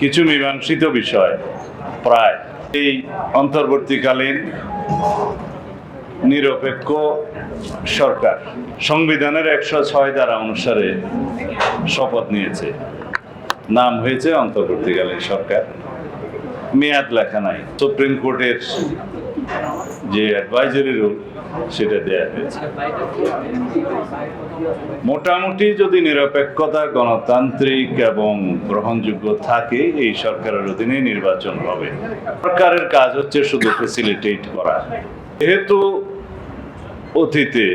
কিছু মীমাংসিত বিষয়, প্রায় এই অন্তর্বর্তীকালীন নিরপেক্ষ সরকার সংবিধানের একশো ছয় ধারা অনুসারে শপথ নিয়েছে। নাম হয়েছে অন্তর্বর্তীকালীন সরকার। মেয়াদ লেখা নাই। সুপ্রিম কোর্টের যে অ্যাডভাইজারি রুল সেটা দেয়া হয়েছে। মোটামুটি যদি নিরপেক্ষতা, গণতান্ত্রিক এবং গ্রহণযোগ্য থাকে, এই সরকারের অধীনে নির্বাচন হবে। সরকারের কাজ হচ্ছে শুধু ফেসিলিটেট করা। যেহেতু অতীতে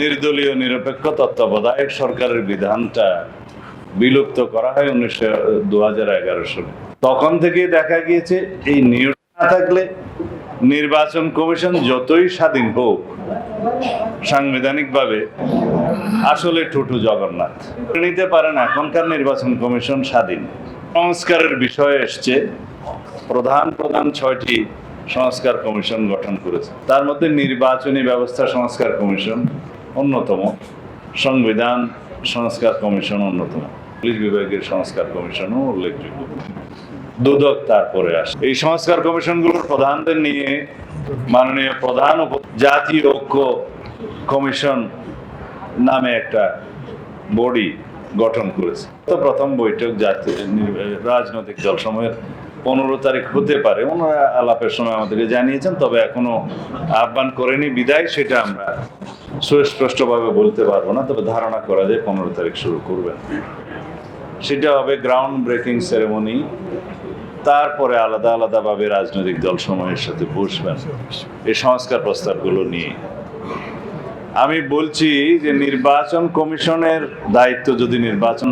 নির্দলীয় নিরপেক্ষ তত্ত্বাবধায়ক সরকারের বিধানটা বিলুপ্ত করা হয় উনিশশো, দু হাজার এগারো সালে। তখন থেকে দেখা গিয়েছে, এই নিয়োগ না থাকলে নির্বাচন কমিশন যতই স্বাধীন হোক, সাংবিধানিকভাবে আসলে ঠুটু জগন্নাথ। নিতে পারেন এখনকার নির্বাচন কমিশন স্বাধীন। সংস্কারের বিষয়ে এসছে, প্রধান প্রধান ছয়টি সংস্কার কমিশন গঠন করেছে। তার মধ্যে নির্বাচনী ব্যবস্থা সংস্কার কমিশন অন্যতম, সংবিধান সংস্কার কমিশন অন্যতম। পুলিশ বিভাগের সংস্কার কমিশনও উল্লেখযোগ্য। দুদক তারপরে আসে। এই সংস্কার কমিশনগুলোর প্রধানদের নিয়ে মাননীয় প্রধান জাতীয় ঐক্য কমিশন নামে একটা বডি গঠন করেছে। তো প্রথম বৈঠক জাতীয় রাজনৈতিক দলসমূহের পনেরো তারিখ হতে পারে। ওনারা আলাপের সময় আমাদেরকে জানিয়েছেন, তবে এখনও আহ্বান করেনি বিদায়, সেটা আমরা সুস্পষ্টভাবে বলতে পারব না, তবে ধারণা করা যায় পনেরো তারিখ শুরু করবেন। সেটা হবে গ্রাউন্ড ব্রেকিং সেরেমনি তারপরে আলাদা আলাদাভাবে রাজনৈতিক দল সময়ের সাথে বসবেন। এই সংস্কার প্রস্তাবগুলো নিয়ে। আমি বলছি যে নির্বাচন কমিশনের দায়িত্ব যদি নির্বাচন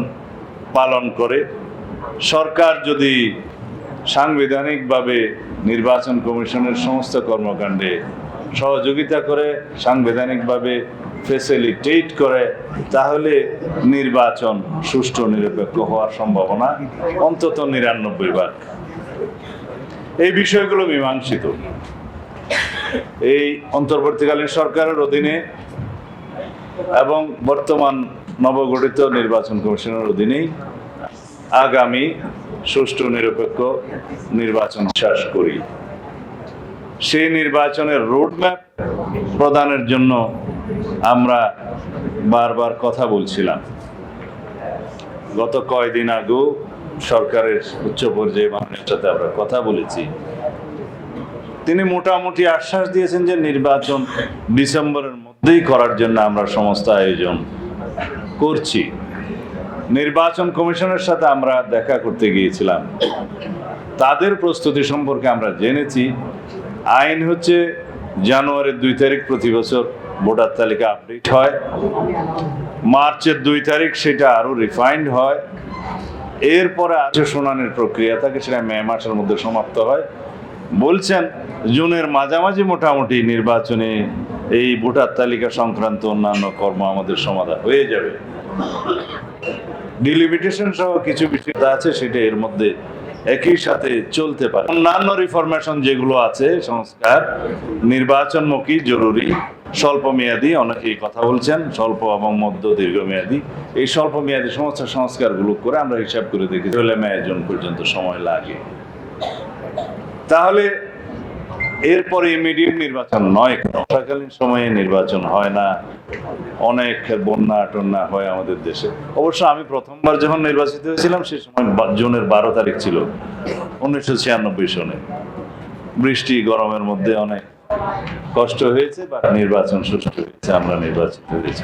পালন করে, সরকার যদি সাংবিধানিকভাবে নির্বাচন কমিশনের সমস্ত কর্মকাণ্ডে সহযোগিতা করে, সাংবিধানিকভাবে ফেসিলিটেট করে, তাহলে নির্বাচন সুষ্ঠু, নিরপেক্ষ হওয়ার সম্ভাবনা অন্তত নিরানব্বই ভাগ এই বিষয়গুলো মীমাংসিত। এই অন্তর্বর্তীকালীন সরকারের অধীনে এবং বর্তমান নবগঠিত নির্বাচন কমিশনের অধীনেই আগামী সুষ্ঠু, নিরপেক্ষ নির্বাচন বিশ্বাস করি। সেই নির্বাচনের রোডম্যাপ প্রদানের জন্য আমরা বারবার কথা বলছিলাম। গত কয়দিন আগেও সরকারের উচ্চ পর্যায়ে মানুষের সাথে আমরা কথা বলেছি। তিনি মোটামুটি আশ্বাস দিয়েছেন যে নির্বাচন ডিসেম্বরের মধ্যেই করার জন্য আমরা সমস্ত আয়োজন করছি। নির্বাচন কমিশনের সাথে আমরা দেখা করতে গিয়েছিলাম। তাদের প্রস্তুতি সম্পর্কে আমরা জেনেছি। আইন হচ্ছে জানুয়ারির দুই তারিখ প্রতি বছর ভোটার তালিকা আপডেট হয়। মার্চের দুই তারিখ সেটা আরও রিফাইন্ড হয়। এরপরে আছে শুনানির প্রক্রিয়া থাকে সেটা মে মাসের মধ্যে সমাপ্ত হয়। বলছেন, জুনের মাঝামাঝি মোটামুটি নির্বাচনে এই ভোটার তালিকা সংক্রান্ত অন্যান্য কর্ম আমাদের সমাধান হয়ে যাবে। ডিলিমিটেশন সহ কিছু বিষয় আছে, সেটা এর মধ্যে একই সাথে চলতে পারে। অন্যান্য রিফরমেশন যেগুলো আছে, সংস্কার, নির্বাচনমুখী, জরুরি। স্বল্প মেয়াদী অনেকেই কথা বলছেন, স্বল্প এবং মধ্য দীর্ঘমেয়াদী। এই স্বল্প মেয়াদী সমস্ত সংস্কারগুলো করে আমরা হিসাব করে দেখি, তাহলে মে জুন পর্যন্ত সময় লাগে। তাহলে এরপরে ইমিডিয়েট নির্বাচন নয় বর্ষাকালীন সময়ে নির্বাচন হয় না, অনেক বন্যা টন্যা হয় আমাদের দেশে। অবশ্য আমি প্রথমবার যখন নির্বাচিত হয়েছিলাম, সে সময় জুনের বারো তারিখ ছিল, উনিশশো ছিয়ানব্বই সনে। বৃষ্টি, গরমের মধ্যে অনেক কষ্ট হয়েছে বা নির্বাচন সুষ্ঠু হয়েছে আমরা নির্বাচিত হয়েছি।